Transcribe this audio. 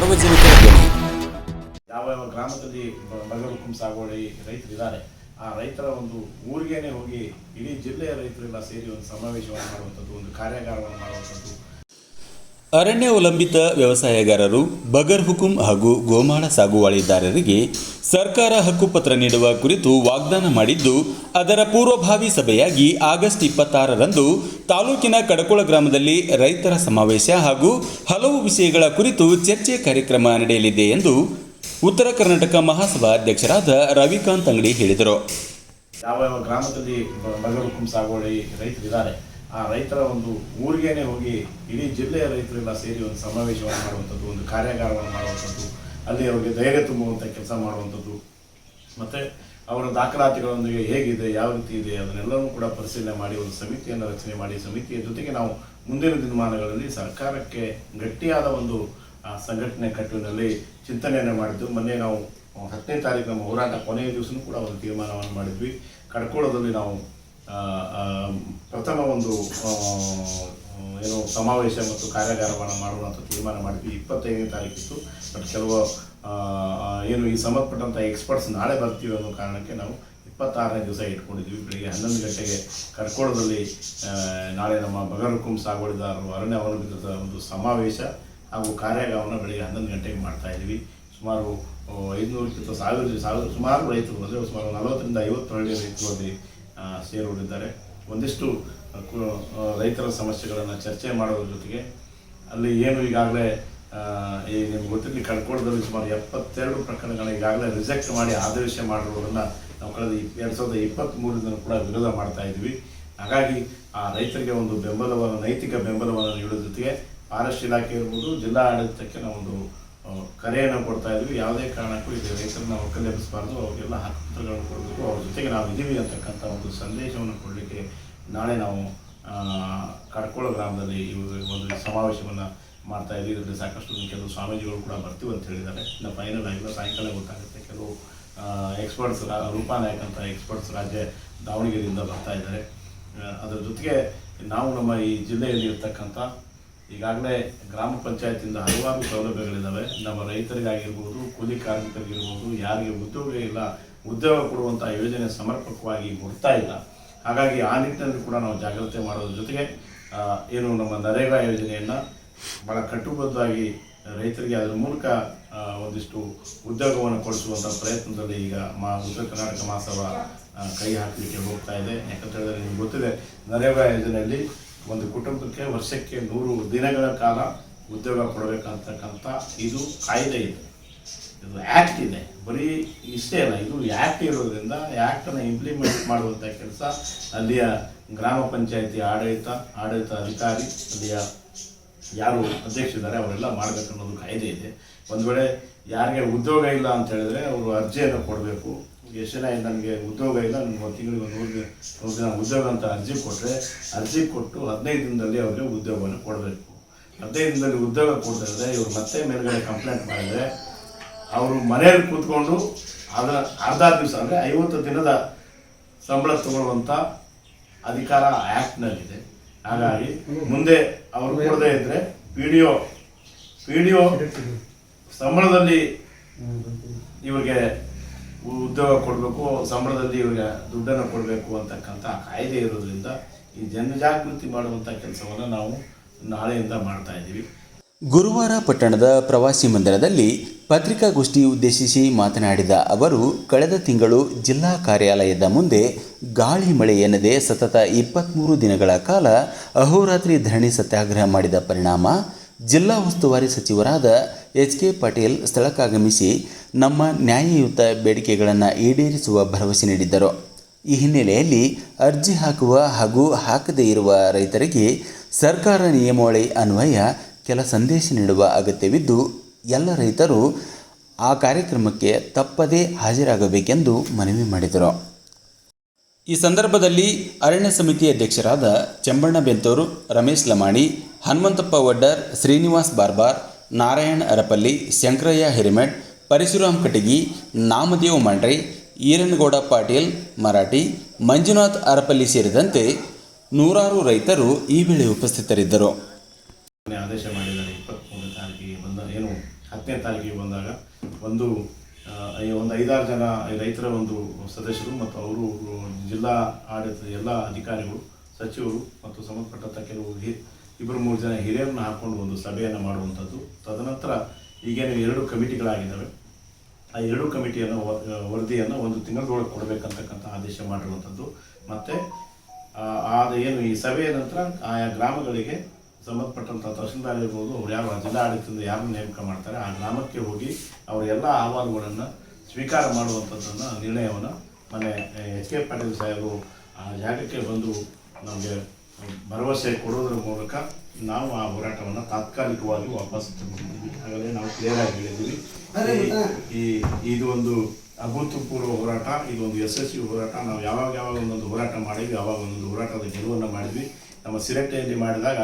ಸಾರ್ವಜನಿಕರ ಧ್ವನಿ ಯಾವ ಯಾವ ಗ್ರಾಮದಲ್ಲಿ ಬ- ಕುಂಸಾಗೋಳಿ ಸಾಗುವಳಿ ರೈತರಿದ್ದಾರೆ, ಆ ರೈತರ ಒಂದು ಊರಿಗೇನೆ ಹೋಗಿ ಇಡೀ ಜಿಲ್ಲೆಯ ರೈತರೆಲ್ಲ ಸೇರಿ ಒಂದು ಸಮಾವೇಶವನ್ನು ಮಾಡುವಂಥದ್ದು, ಒಂದು ಕಾರ್ಯಾಗಾರವನ್ನು ಮಾಡುವಂಥದ್ದು ಅರಣ್ಯ ಅವಲಂಬಿತ ವ್ಯವಸಾಯಗಾರರು, ಬಗರ್ ಹುಕುಂ ಹಾಗೂ ಗೋಮಾಳ ಸಾಗುವಳಿದಾರರಿಗೆ ಸರ್ಕಾರ ಹಕ್ಕುಪತ್ರ ನೀಡುವ ಕುರಿತು ವಾಗ್ದಾನ ಮಾಡಿದ್ದು, ಅದರ ಪೂರ್ವಭಾವಿ ಸಭೆಯಾಗಿ ಆಗಸ್ಟ್ ಇಪ್ಪತ್ತಾರರಂದು ತಾಲೂಕಿನ ಕಡಕೋಳ ಗ್ರಾಮದಲ್ಲಿ ರೈತರ ಸಮಾವೇಶ ಹಾಗೂ ಹಲವು ವಿಷಯಗಳ ಕುರಿತು ಚರ್ಚೆ ಕಾರ್ಯಕ್ರಮ ನಡೆಯಲಿದೆ ಎಂದು ಉತ್ತರ ಕರ್ನಾಟಕ ಮಹಾಸಭಾ ಅಧ್ಯಕ್ಷರಾದ ರವಿಕಾಂತ್ ಅಂಗಡಿ ಹೇಳಿದರು. ಯಾವ ಯಾವ ಗ್ರಾಮದಲ್ಲಿ ಬಗರ್ ಹುಕುಂ ಸಾಗುವಳಿ ರೈತರಿದ್ದಾರೆ? ಆ ರೈತರ ಒಂದು ಊರಿಗೇನೆ ಹೋಗಿ ಇಡೀ ಜಿಲ್ಲೆಯ ರೈತರೆಲ್ಲ ಸೇರಿ ಒಂದು ಸಮಾವೇಶವನ್ನು ಮಾಡುವಂಥದ್ದು, ಒಂದು ಕಾರ್ಯಾಗಾರವನ್ನು ಮಾಡುವಂಥದ್ದು, ಅಲ್ಲಿ ಅವರಿಗೆ ಧೈರ್ಯ ತುಂಬುವಂಥ ಕೆಲಸ ಮಾಡುವಂಥದ್ದು. ಮತ್ತು ಅವರ ದಾಖಲಾತಿಗಳೊಂದಿಗೆ ಹೇಗಿದೆ, ಯಾವ ರೀತಿ ಇದೆ ಅದನ್ನೆಲ್ಲವೂ ಕೂಡ ಪರಿಶೀಲನೆ ಮಾಡಿ, ಒಂದು ಸಮಿತಿಯನ್ನು ರಚನೆ ಮಾಡಿ, ಸಮಿತಿಯ ಜೊತೆಗೆ ನಾವು ಮುಂದಿನ ದಿನಮಾನಗಳಲ್ಲಿ ಸರ್ಕಾರಕ್ಕೆ ಗಟ್ಟಿಯಾದ ಒಂದು ಸಂಘಟನೆ ಕಟ್ಟುವಿನಲ್ಲಿ ಚಿಂತನೆಯನ್ನು ಮಾಡಿದ್ದು. ಮೊನ್ನೆ ನಾವು ಹತ್ತನೇ ತಾರೀಕು ನಮ್ಮ ಹೋರಾಟ ಕೊನೆಯ ದಿವಸನೂ ಕೂಡ ಒಂದು ತೀರ್ಮಾನವನ್ನು ಮಾಡಿದ್ವಿ. ಕಡ್ಕೋಳದಲ್ಲಿ ನಾವು ಪ್ರಥಮ ಒಂದು ಏನು ಸಮಾವೇಶ ಮತ್ತು ಕಾರ್ಯಾಗಾರವನ್ನು ಮಾಡುವಂಥ ತೀರ್ಮಾನ ಮಾಡಿದ್ವಿ. ಇಪ್ಪತ್ತೈದನೇ ತಾರೀಕಿತ್ತು. ಬಟ್ ಕೆಲವು ಏನು ಈ ಸಂಬಂಧಪಟ್ಟಂಥ ಎಕ್ಸ್ಪರ್ಟ್ಸ್ ನಾಳೆ ಬರ್ತೀವಿ ಅನ್ನೋ ಕಾರಣಕ್ಕೆ ನಾವು ಇಪ್ಪತ್ತಾರನೇ ದಿವಸ ಇಟ್ಕೊಂಡಿದ್ವಿ. ಬೆಳಿಗ್ಗೆ ಹನ್ನೊಂದು ಗಂಟೆಗೆ ಕರ್ಕೋಳದಲ್ಲಿ ಆ, ನಾಳೆ ನಮ್ಮ ಬಗರುಕುಂ ಸಾಗುವಳಿದಾರರು ಅರಣ್ಯ ಅವಲಂಬಿತ ಒಂದು ಸಮಾವೇಶ ಹಾಗೂ ಕಾರ್ಯಾಗಾರವನ್ನು ಬೆಳಿಗ್ಗೆ ಹನ್ನೊಂದು ಗಂಟೆಗೆ ಮಾಡ್ತಾ ಇದ್ವಿ. ಸುಮಾರು ಐದುನೂರಕ್ಕಿಂತ ಸಾವಿರ ಸಾವಿರ ಸುಮಾರು ರೈತರು ಅಂದರೆ ಸುಮಾರು ನಲವತ್ತರಿಂದ ಐವತ್ತು ಹಳ್ಳಿ ರೈತರು ಅಲ್ಲಿ ಆ, ಸೇರಿಕೊಂಡಿದ್ದಾರೆ ಒಂದಿಷ್ಟು ರೈತರ ಸಮಸ್ಯೆಗಳನ್ನು ಚರ್ಚೆ ಮಾಡೋದ್ರ ಜೊತೆಗೆ ಅಲ್ಲಿ ಏನು ಈಗಾಗಲೇ ಈ ನಿಮ್ಗೆ ಗೊತ್ತಿರಲಿ ಕಡ್ಕೋಳದಲ್ಲಿ ಸುಮಾರು ಎಪ್ಪತ್ತೆರಡು ಪ್ರಕರಣಗಳನ್ನ ಈಗಾಗಲೇ ರಿಜೆಕ್ಟ್ ಮಾಡಿ ಆದೇಶ ಮಾಡಿರೋದನ್ನು ನಾವು ಕಳೆದ ಎರಡು ಸಾವಿರದ ಇಪ್ಪತ್ತ್ಮೂರರಿಂದ ಕೂಡ ವಿರೋಧ ಮಾಡ್ತಾ ಇದ್ವಿ ಹಾಗಾಗಿ ಆ ರೈತರಿಗೆ ಒಂದು ಬೆಂಬಲವನ್ನು ನೈತಿಕ ಬೆಂಬಲವನ್ನು ನೀಡೋದ್ರ ಜೊತೆಗೆ ಫಾರೆಸ್ಟ್ ಇಲಾಖೆ ಇರ್ಬೋದು ಜಿಲ್ಲಾ ಆಡಳಿತಕ್ಕೆ ನಾವೊಂದು ಕರೆಯನ್ನು ಕೊಡ್ತಾ ಇದ್ವಿ. ಯಾವುದೇ ಕಾರಣಕ್ಕೂ ಇದು ರೈತರನ್ನ ಒಕ್ಕಲೆಬ್ಬಿಸಬಾರ್ದು. ಅವ್ರಿಗೆಲ್ಲ ಹಕ್ಕುಗಳನ್ನು ಕೊಡಬೇಕು. ಅವ್ರ ಜೊತೆಗೆ ನಾವು ಇದ್ದೀವಿ ಅಂತಕ್ಕಂಥ ಒಂದು ಸಂದೇಶವನ್ನು ಕೊಡಲಿಕ್ಕೆ ನಾಳೆ ನಾವು ಕಡ್ಕೋಳ ಗ್ರಾಮದಲ್ಲಿ ಒಂದು ಸಮಾವೇಶವನ್ನು ಮಾಡ್ತಾ ಇದ್ದೀವಿ. ಇದರಲ್ಲಿ ಸಾಕಷ್ಟು ಕೆಲವು ಸ್ವಾಮೀಜಿಗಳು ಕೂಡ ಬರ್ತೀವಿ ಅಂತ ಹೇಳಿದ್ದಾರೆ. ಇನ್ನು ಫೈನಲ್ ಆಗಿಲ್ಲ ಸಾಯಂಕಾಲ ಗೊತ್ತಾಗುತ್ತೆ. ಕೆಲವು ಎಕ್ಸ್ಪರ್ಟ್ಸ್ ರೂಪಾ ನಾಯಕ್ ಅಂತ ಎಕ್ಸ್ಪರ್ಟ್ಸ್ ರಾಜ್ಯ ದಾವಣಗೆರೆಯಿಂದ ಬರ್ತಾ ಇದ್ದಾರೆ. ಅದರ ಜೊತೆಗೆ ನಾವು ನಮ್ಮ ಈ ಜಿಲ್ಲೆಯಲ್ಲಿ ಇರ್ತಕ್ಕಂಥ ಈಗಾಗಲೇ ಗ್ರಾಮ ಪಂಚಾಯತಿಯಿಂದ ಹಲವಾರು ಸೌಲಭ್ಯಗಳಿದ್ದಾವೆ. ನಮ್ಮ ರೈತರಿಗಾಗಿರ್ಬೋದು, ಕೂಲಿ ಕಾರ್ಮಿಕರಿಗಿರ್ಬೋದು, ಯಾರಿಗೆ ಉದ್ಯೋಗ ಇಲ್ಲ, ಉದ್ಯೋಗ ಕೊಡುವಂಥ ಯೋಜನೆ ಸಮರ್ಪಕವಾಗಿ ಕೊಡ್ತಾ ಇಲ್ಲ. ಹಾಗಾಗಿ ಆ ನಿಟ್ಟಿನಲ್ಲಿ ಕೂಡ ನಾವು ಜಾಗ್ರತೆ ಮಾಡೋದ್ರ ಜೊತೆಗೆ ಏನು ನಮ್ಮ ನರೇಗಾ ಯೋಜನೆಯನ್ನು ಭಾಳ ಕಟ್ಟುಬದ್ಧವಾಗಿ ರೈತರಿಗೆ ಅದರ ಮೂಲಕ ಒಂದಿಷ್ಟು ಉದ್ಯೋಗವನ್ನು ಕೊಡಿಸುವಂಥ ಪ್ರಯತ್ನದಲ್ಲಿ ಈಗ ಮಾ, ಉತ್ತರ ಕರ್ನಾಟಕ ಮಹಾಸಭಾ ಕೈ ಹಾಕಲಿಕ್ಕೆ ಹೋಗ್ತಾ ಇದೆ. ಯಾಕಂತ ಹೇಳಿದ್ರೆ ನಿಮ್ಗೆ ಗೊತ್ತಿದೆ, ನರೇಗಾ ಯೋಜನೆಯಲ್ಲಿ ಒಂದು ಕುಟುಂಬಕ್ಕೆ ವರ್ಷಕ್ಕೆ ನೂರು ದಿನಗಳ ಕಾಲ ಉದ್ಯೋಗ ಕೊಡಬೇಕಂತಕ್ಕಂಥ ಇದು ಕಾಯ್ದೆ ಇದೆ. ಇದು ಆ್ಯಕ್ಟ್ ಇದೆ. ಬರೀ ಇಷ್ಟೇ ಅಲ್ಲ, ಇದು ಆ್ಯಕ್ಟ್ ಇರೋದ್ರಿಂದ ಆ್ಯಕ್ಟನ್ನು ಇಂಪ್ಲಿಮೆಂಟ್ ಮಾಡುವಂಥ ಕೆಲಸ ಅಲ್ಲಿಯ ಗ್ರಾಮ ಪಂಚಾಯತಿ ಆಡಳಿತ ಆಡಳಿತ ಅಧಿಕಾರಿ, ಅಲ್ಲಿಯ ಯಾರು ಅಧ್ಯಕ್ಷರಿದ್ದಾರೆ ಅವರೆಲ್ಲ ಮಾಡಬೇಕು ಅನ್ನೋದು ಕಾಯ್ದೆ ಇದೆ. ಒಂದು ವೇಳೆ ಯಾರಿಗೆ ಉದ್ಯೋಗ ಇಲ್ಲ ಅಂತ ಹೇಳಿದ್ರೆ ಅವರು ಅರ್ಜಿಯನ್ನು ಕೊಡಬೇಕು. ಎಷ್ಟು ಜನ ನನಗೆ ಉದ್ಯೋಗ ಇಲ್ಲ ನನಗೆ ಒಂದು ತಿಂಗಳಿಗೆ ಒಂದು ದಿನ ನೂರು ದಿನ ಉದ್ಯೋಗ ಅಂತ ಅರ್ಜಿ ಕೊಟ್ಟರೆ ಅರ್ಜಿ ಕೊಟ್ಟು ಹದಿನೈದು ದಿನದಲ್ಲಿ ಅವರಿಗೆ ಉದ್ಯೋಗವನ್ನು ಕೊಡಬೇಕು. ಹದಿನೈದು ದಿನದಲ್ಲಿ ಉದ್ಯೋಗ ಕೊಡ್ತಾ ಇದ್ರೆ ಇವರು ಮತ್ತೆ ಮೇಲ್ಗಡೆ ಕಂಪ್ಲೇಂಟ್ ಮಾಡಿದರೆ, ಅವರು ಮನೆಯಲ್ಲಿ ಕೂತ್ಕೊಂಡು ಅದರ ಅರ್ಧ ದಿವಸ ಅಂದರೆ ಐವತ್ತು ದಿನದ ಸಂಬಳ ತಗೊಳ್ಳುವಂಥ ಅಧಿಕಾರ ಆ್ಯಕ್ಟ್ನಲ್ಲಿದೆ ಹಾಗಾಗಿ ಮುಂದೆ ಅವರು ಕೊಡದೇ ಇದ್ದರೆ P D O P D ಸಂಬಳದಲ್ಲಿ ಇವ್ರಿಗೆ ಉದ್ಯೋಗ ಕೊಡಬೇಕು, ಸಂಬಳದಲ್ಲಿ ಇವರಿಗೆ ದುಡ್ಡನ್ನು ಕೊಡಬೇಕು ಅಂತಕ್ಕಂಥ ಕಾಯ್ದೆ ಇರೋದ್ರಿಂದ ಈ ಜನಜಾಗೃತಿ ಮಾಡುವಂಥ ಕೆಲಸವನ್ನು ನಾವು ನಾಳೆಯಿಂದ ಮಾಡ್ತಾ ಇದ್ದೀವಿ. ಗುರುವಾರ ಪಟ್ಟಣದ ಪ್ರವಾಸಿ ಮಂದಿರದಲ್ಲಿ ಪತ್ರಿಕಾಗೋಷ್ಠಿ ಉದ್ದೇಶಿಸಿ ಮಾತನಾಡಿದ ಅವರು, ಕಳೆದ ತಿಂಗಳು ಜಿಲ್ಲಾ ಕಾರ್ಯಾಲಯದ ಮುಂದೆ ಗಾಳಿ ಮಳೆ ಎನ್ನದೆ ಸತತ ಇಪ್ಪತ್ತ್ಮೂರು ದಿನಗಳ ಕಾಲ ಅಹೋರಾತ್ರಿ ಧರಣಿ ಸತ್ಯಾಗ್ರಹ ಮಾಡಿದ ಪರಿಣಾಮ ಜಿಲ್ಲಾ ಉಸ್ತುವಾರಿ ಸಚಿವರಾದ ಎಚ್ ಕೆ ಪಾಟೀಲ್ ಸ್ಥಳಕ್ಕಾಗಮಿಸಿ ನಮ್ಮ ನ್ಯಾಯಯುತ ಬೇಡಿಕೆಗಳನ್ನು ಈಡೇರಿಸುವ ಭರವಸೆ ನೀಡಿದ್ದರು. ಈ ಹಿನ್ನೆಲೆಯಲ್ಲಿ ಅರ್ಜಿ ಹಾಕುವ ಹಾಗೂ ಹಾಕದೇ ಇರುವ ರೈತರಿಗೆ ಸರ್ಕಾರ ನಿಯಮಾವಳಿ ಅನ್ವಯ ಕೆಲ ಸಂದೇಶ ನೀಡುವ ಅಗತ್ಯವಿದ್ದು, ಎಲ್ಲ ರೈತರು ಆ ಕಾರ್ಯಕ್ರಮಕ್ಕೆ ತಪ್ಪದೇ ಹಾಜರಾಗಬೇಕೆಂದು ಮನವಿ ಮಾಡಿದರು. ಈ ಸಂದರ್ಭದಲ್ಲಿ ಅರಣ್ಯ ಸಮಿತಿ ಅಧ್ಯಕ್ಷರಾದ ಚೆಂಬಣ್ಣ ಬೆಂತೂರು, ರಮೇಶ್ ಲಮಾಣಿ, ಹನುಮಂತಪ್ಪ ವಡ್ಡರ್, ಶ್ರೀನಿವಾಸ್ ಬಾರ್ಬಾರ್, ನಾರಾಯಣ್ ಅರಪಲ್ಲಿ, ಶಂಕರಯ್ಯ ಹಿರಿಮೆಟ್ ಪರಶುರಾಮ್ ಕಟಗಿ, ನಾಮದೇವ್ ಮಂಡ್ರೆ, ಈರನಗೌಡ ಪಾಟೀಲ್, ಮರಾಠಿ, ಮಂಜುನಾಥ್ ಅರಪಲ್ಲಿ ಸೇರಿದಂತೆ ನೂರಾರು ರೈತರು ಈ ವೇಳೆ ಉಪಸ್ಥಿತರಿದ್ದರು. ಆದೇಶ ಮಾಡಿದ್ದಾರೆ ಇಪ್ಪತ್ತ್ಮೂರನೇ ತಾರೀಕಿಗೆ ಬಂದ, ಏನು, ಹತ್ತನೇ ತಾರೀಕಿಗೆ ಬಂದಾಗ ಒಂದು ಒಂದು ಐದಾರು ಜನ ರೈತರ ಒಂದು ಸದಸ್ಯರು ಮತ್ತು ಅವರು ಜಿಲ್ಲಾ ಆಡಳಿತದ ಎಲ್ಲ ಅಧಿಕಾರಿಗಳು, ಸಚಿವರು ಮತ್ತು ಸಂಬಂಧಪಟ್ಟಂಥ ಕೆಲವು ಹಿ, ಇಬ್ಬರು ಮೂರು ಜನ ಹಿರಿಯರನ್ನು ಹಾಕೊಂಡು ಒಂದು ಸಭೆಯನ್ನು ಮಾಡುವಂಥದ್ದು. ತದನಂತರ ಈಗೇನು ಎರಡು ಕಮಿಟಿಗಳಾಗಿದ್ದಾವೆ. ಆ ಎರಡು ಕಮಿಟಿಯನ್ನು ವರದಿಯನ್ನು ಒಂದು ತಿಂಗಳೊಳಗೆ ಕೊಡಬೇಕಂತಕ್ಕಂಥ ಆದೇಶ ಮಾಡಿರುವಂಥದ್ದು. ಮತ್ತು ಆದ ಏನು ಈ ಸಭೆಯ ನಂತರ ಆಯಾ ಗ್ರಾಮಗಳಿಗೆ ಸಂಬಂಧಪಟ್ಟಂಥ ತಹಶೀಲ್ದಾರ್ ಇರ್ಬೋದು, ಅವ್ರು ಯಾರು ಜಿಲ್ಲಾ ಆಡಳಿತದಿಂದ ಯಾರನ್ನು ನೇಮಕ ಮಾಡ್ತಾರೆ, ಆ ಗ್ರಾಮಕ್ಕೆ ಹೋಗಿ ಅವರ ಎಲ್ಲ ಅಹವಾಲುಗಳನ್ನು ಸ್ವೀಕಾರ ಮಾಡುವಂಥದ್ದನ್ನು, ನಿರ್ಣಯವನ್ನು ಮನೆ, ಎಚ್ ಕೆ ಪಾಟೀಲ್ ಸಾಹೇಬರು ಆ ಜಾಗಕ್ಕೆ ಬಂದು ನಮಗೆ ಭರವಸೆ ಕೊಡೋದ್ರ ಮೂಲಕ ನಾವು ಆ ಹೋರಾಟವನ್ನು ತಾತ್ಕಾಲಿಕವಾಗಿ ವಾಪಸ್ ಆಗಲೇ ಹಾಗಾದರೆ ನಾವು ಕ್ಲಿಯರ್ ಆಗಿ ಹೇಳಿದ್ದೀವಿ. ಈ ಇದು ಒಂದು ಅಭೂತಪೂರ್ವ ಹೋರಾಟ ಇದು ಒಂದು ಯಶಸ್ವಿ ಹೋರಾಟ. ನಾವು ಯಾವಾಗ ಯಾವಾಗ ಒಂದೊಂದು ಹೋರಾಟ ಮಾಡಿದ್ವಿ ಯಾವಾಗ ಒಂದೊಂದು ಹೋರಾಟದ ಗೆಲುವನ್ನು ಮಾಡಿದ್ವಿ. ನಮ್ಮ ಸಿರಟ್ಟೆಯಲ್ಲಿ ಮಾಡಿದಾಗ